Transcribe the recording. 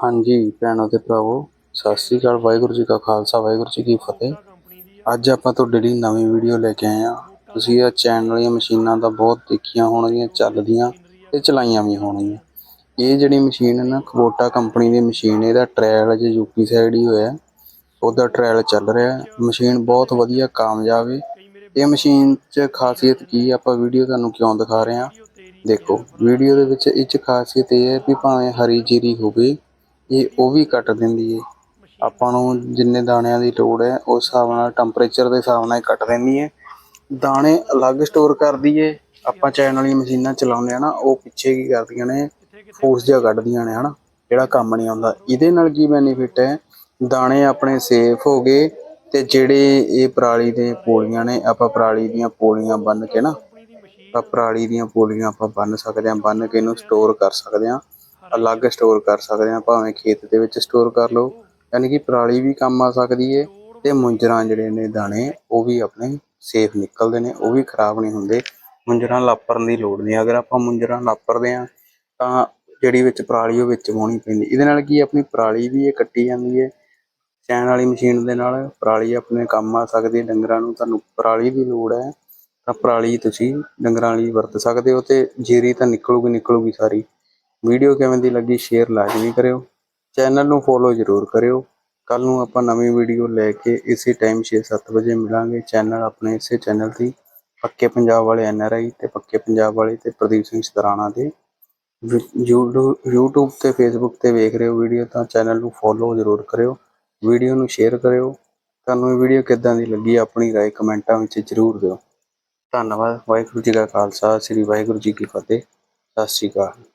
ਹਾਂਜੀ ਭੈਣੋ ਤੇ ਭਰਾਵੋ, ਸਤਿ ਸ੍ਰੀ ਅਕਾਲ, ਵਾਹਿਗੁਰੂ ਜੀ ਕਾ ਖਾਲਸਾ, ਵਾਹਿਗੁਰੂ ਜੀ ਕੀ ਫਤਿਹ। ਅੱਜ ਆਪਾਂ ਤੁਹਾਡੇ ਲਈ ਨਵੀਂ ਵੀਡੀਓ ਲੈ ਕੇ ਆਏ ਆ ਤੁਸੀਂ ਇਹ ਚੈਨ ਵਾਲੀਆਂ ਮਸ਼ੀਨਾਂ ਤਾਂ ਬਹੁਤ ਦੇਖੀਆਂ ਹੋਣਗੀਆਂ, ਚੱਲਦੀਆਂ ਤੇ ਚਲਾਈਆਂ ਵੀ ਹੋਣਗੀਆਂ। ਇਹ ਜਿਹੜੀ ਮਸ਼ੀਨ ਹੈ ਨਾ ਖਬੋਟਾ ਕੰਪਨੀ ਦੀ ਮਸ਼ੀਨ, ਇਹਦਾ ਟ੍ਰਾਇਲ ਅਜੇ ਯੂਪੀ ਸਾਈਡ ਹੀ ਹੋਇਆ। ਉਹਦਾ ਟ੍ਰਾਇਲ ਚੱਲ ਰਿਹਾ ਮਸ਼ੀਨ ਬਹੁਤ ਵਧੀਆ, ਕਾਮਯਾਬ ਹੈ। ਇਹ ਮਸ਼ੀਨ 'ਚ ਖਾਸੀਅਤ ਕੀ ਹੈ? ਆਪਾਂ ਵੀਡੀਓ ਤੁਹਾਨੂੰ ਕਿਉਂ ਦਿਖਾ ਰਹੇ ਹਾਂ? ਦੇਖੋ ਵੀਡੀਓ ਦੇ ਵਿੱਚ ਇਹ 'ਚ ਖਾਸੀਅਤ ਇਹ ਹੈ ਵੀ ਭਾਵੇਂ ਹਰੀ ਜੀਰੀ ਹੋਵੇ ਇਹ ਉਹ ਵੀ ਕੱਟ ਦਿੰਦੀ ਹੈ ਆਪਾਂ ਨੂੰ ਜਿੰਨੇ ਦਾਣਿਆਂ ਦੀ ਲੋੜ ਹੈ, ਉਸ ਹਿਸਾਬ ਨਾਲ ਟੈਂਪਰੇਚਰ ਦੇ ਹਿਸਾਬ ਨਾਲ ਕੱਟ ਦਿੰਦੀ ਹੈ ਦਾਣੇ ਅਲੱਗ ਸਟੋਰ ਕਰਦੀ ਏ। ਆਪਾਂ ਚੈਨ ਵਾਲੀਆਂ ਮਸ਼ੀਨਾਂ ਚਲਾਉਂਦੇ ਆ ਨਾ, ਉਹ ਪਿੱਛੇ ਕੀ ਕਰਦੀਆਂ ਨੇ, ਫੂਸ ਜਿਹਾ ਕੱਢਦੀਆਂ ਨੇ, ਹਨਾ। ਜਿਹੜਾ ਕੰਮ ਨਹੀਂ ਆਉਂਦਾ। ਇਹਦੇ ਨਾਲ ਕੀ ਬੈਨੀਫਿਟ ਹੈ? ਦਾਣੇ ਆਪਣੇ ਸੇਫ ਹੋ ਗਏ ਤੇ ਜਿਹੜੇ ਇਹ ਪਰਾਲੀ ਦੇ ਪੋਲੀਆਂ ਨੇ, ਆਪਾਂ ਪਰਾਲੀ ਦੀਆਂ ਪੋਲੀਆਂ ਬੰਨ ਕੇ ਨਾ, ਆਪਾਂ ਪਰਾਲੀ ਦੀਆਂ ਪੋਲੀਆਂ ਆਪਾਂ ਬੰਨ ਸਕਦੇ ਹਾਂ ਬੰਨ ਕੇ ਇਹਨੂੰ ਸਟੋਰ ਕਰ ਸਕਦੇ ਹਾਂ। ਅਲੱਗ ਸਟੋਰ ਕਰ ਸਕਦੇ ਹਾਂ, ਭਾਵੇਂ ਖੇਤ ਦੇ ਵਿੱਚ ਸਟੋਰ ਕਰ ਲਓ। ਯਾਨੀ ਕਿ ਪਰਾਲੀ ਵੀ ਕੰਮ ਆ ਸਕਦੀ ਹੈ ਤੇ ਮੁੰਜਰਾਂ ਜਿਹੜੇ ਨੇ ਦਾਣੇ, ਉਹ ਵੀ ਆਪਣੇ ਸੇਫ ਨਿਕਲਦੇ ਨੇ, ਉਹ ਵੀ ਖਰਾਬ ਨਹੀਂ ਹੁੰਦੇ। ਮੁੰਜਰਾਂ ਲਾਪਰਨ ਦੀ ਲੋੜ ਨਹੀਂ। ਅਗਰ ਆਪਾਂ ਮੁੰਜਰਾਂ ਲਾਪਰਦੇ ਆ ਤਾਂ ਜਿਹੜੀ ਵਿੱਚ ਪਰਾਲੀ ਉਹ ਵਿੱਚ ਵਾਉਣੀ ਪੈਂਦੀ। ਇਹਦੇ ਨਾਲ ਕੀ ਆਪਣੀ ਪਰਾਲੀ ਵੀ ਇਹ ਕੱਟੀ ਜਾਂਦੀ ਹੈ ਚੈਨ ਵਾਲੀ ਮਸ਼ੀਨ ਦੇ ਨਾਲ ਪਰਾਲੀ ਆਪਣੇ ਕੰਮ ਆ ਸਕਦੀ ਹੈ ਡੰਗਰਾਂ ਨੂੰ ਤੁਹਾਨੂੰ ਪਰਾਲੀ ਦੀ ਲੋੜ ਹੈ, ਤਾਂ ਪਰਾਲੀ ਤੁਸੀਂ ਡੰਗਰਾਂ ਲਈ ਵਰਤ ਸਕਦੇ ਹੋ ਤੇ ਜੀਰੀ ਤਾਂ ਨਿਕਲੂਗੀ ਨਿਕਲੂਗੀ ਸਾਰੀ। ਵੀਡੀਓ ਕਿਵੇਂ ਦੀ ਲੱਗੀ ਸ਼ੇਅਰ ਲਾਜ਼ਮੀ ਕਰਿਓ। ਚੈਨਲ ਨੂੰ ਫੋਲੋ ਜ਼ਰੂਰ ਕਰਿਓ। ਕੱਲ ਨੂੰ ਆਪਾਂ ਨਵੀਂ ਵੀਡੀਓ ਲੈ ਕੇ ਇਸੇ ਟਾਈਮ 6-7 ਵਜੇ ਮਿਲਾਂਗੇ। ਚੈਨਲ ਆਪਣੇ ਇਸੇ ਚੈਨਲ ਤੇ ਪੱਕੇ ਪੰਜਾਬ ਵਾਲੇ ਐਨਆਰਆਈ ਤੇ ਪੱਕੇ ਪੰਜਾਬ ਵਾਲੇ ਤੇ ਪ੍ਰਦੀਪ ਸਿੰਘ ਸਤਰਾਣਾ ਦੇ। YouTube ਤੇ Facebook ਤੇ ਵੇਖ ਰਹੇ ਹੋ ਵੀਡੀਓ ਤਾਂ ਚੈਨਲ ਨੂੰ ਫੋਲੋ ਜ਼ਰੂਰ ਕਰਿਓ। ਵੀਡੀਓ ਨੂੰ ਸ਼ੇਅਰ ਕਰਿਓ। ਤੁਹਾਨੂੰ ਇਹ ਵੀਡੀਓ ਕਿੱਦਾਂ ਦੀ ਲੱਗੀ ਆਪਣੀ ਰਾਏ ਕਮੈਂਟਾਂ ਵਿੱਚ ਜ਼ਰੂਰ ਦਿਓ। ਧੰਨਵਾਦ। ਵਾਹਿਗੁਰੂ ਜੀ ਕਾ ਖਾਲਸਾ। ਸ੍ਰੀ ਵਾਹਿਗੁਰੂ ਜੀ ਕੀ ਫਤਿਹ। ਸਤਿ ਸ਼੍ਰੀ ਅਕਾਲ।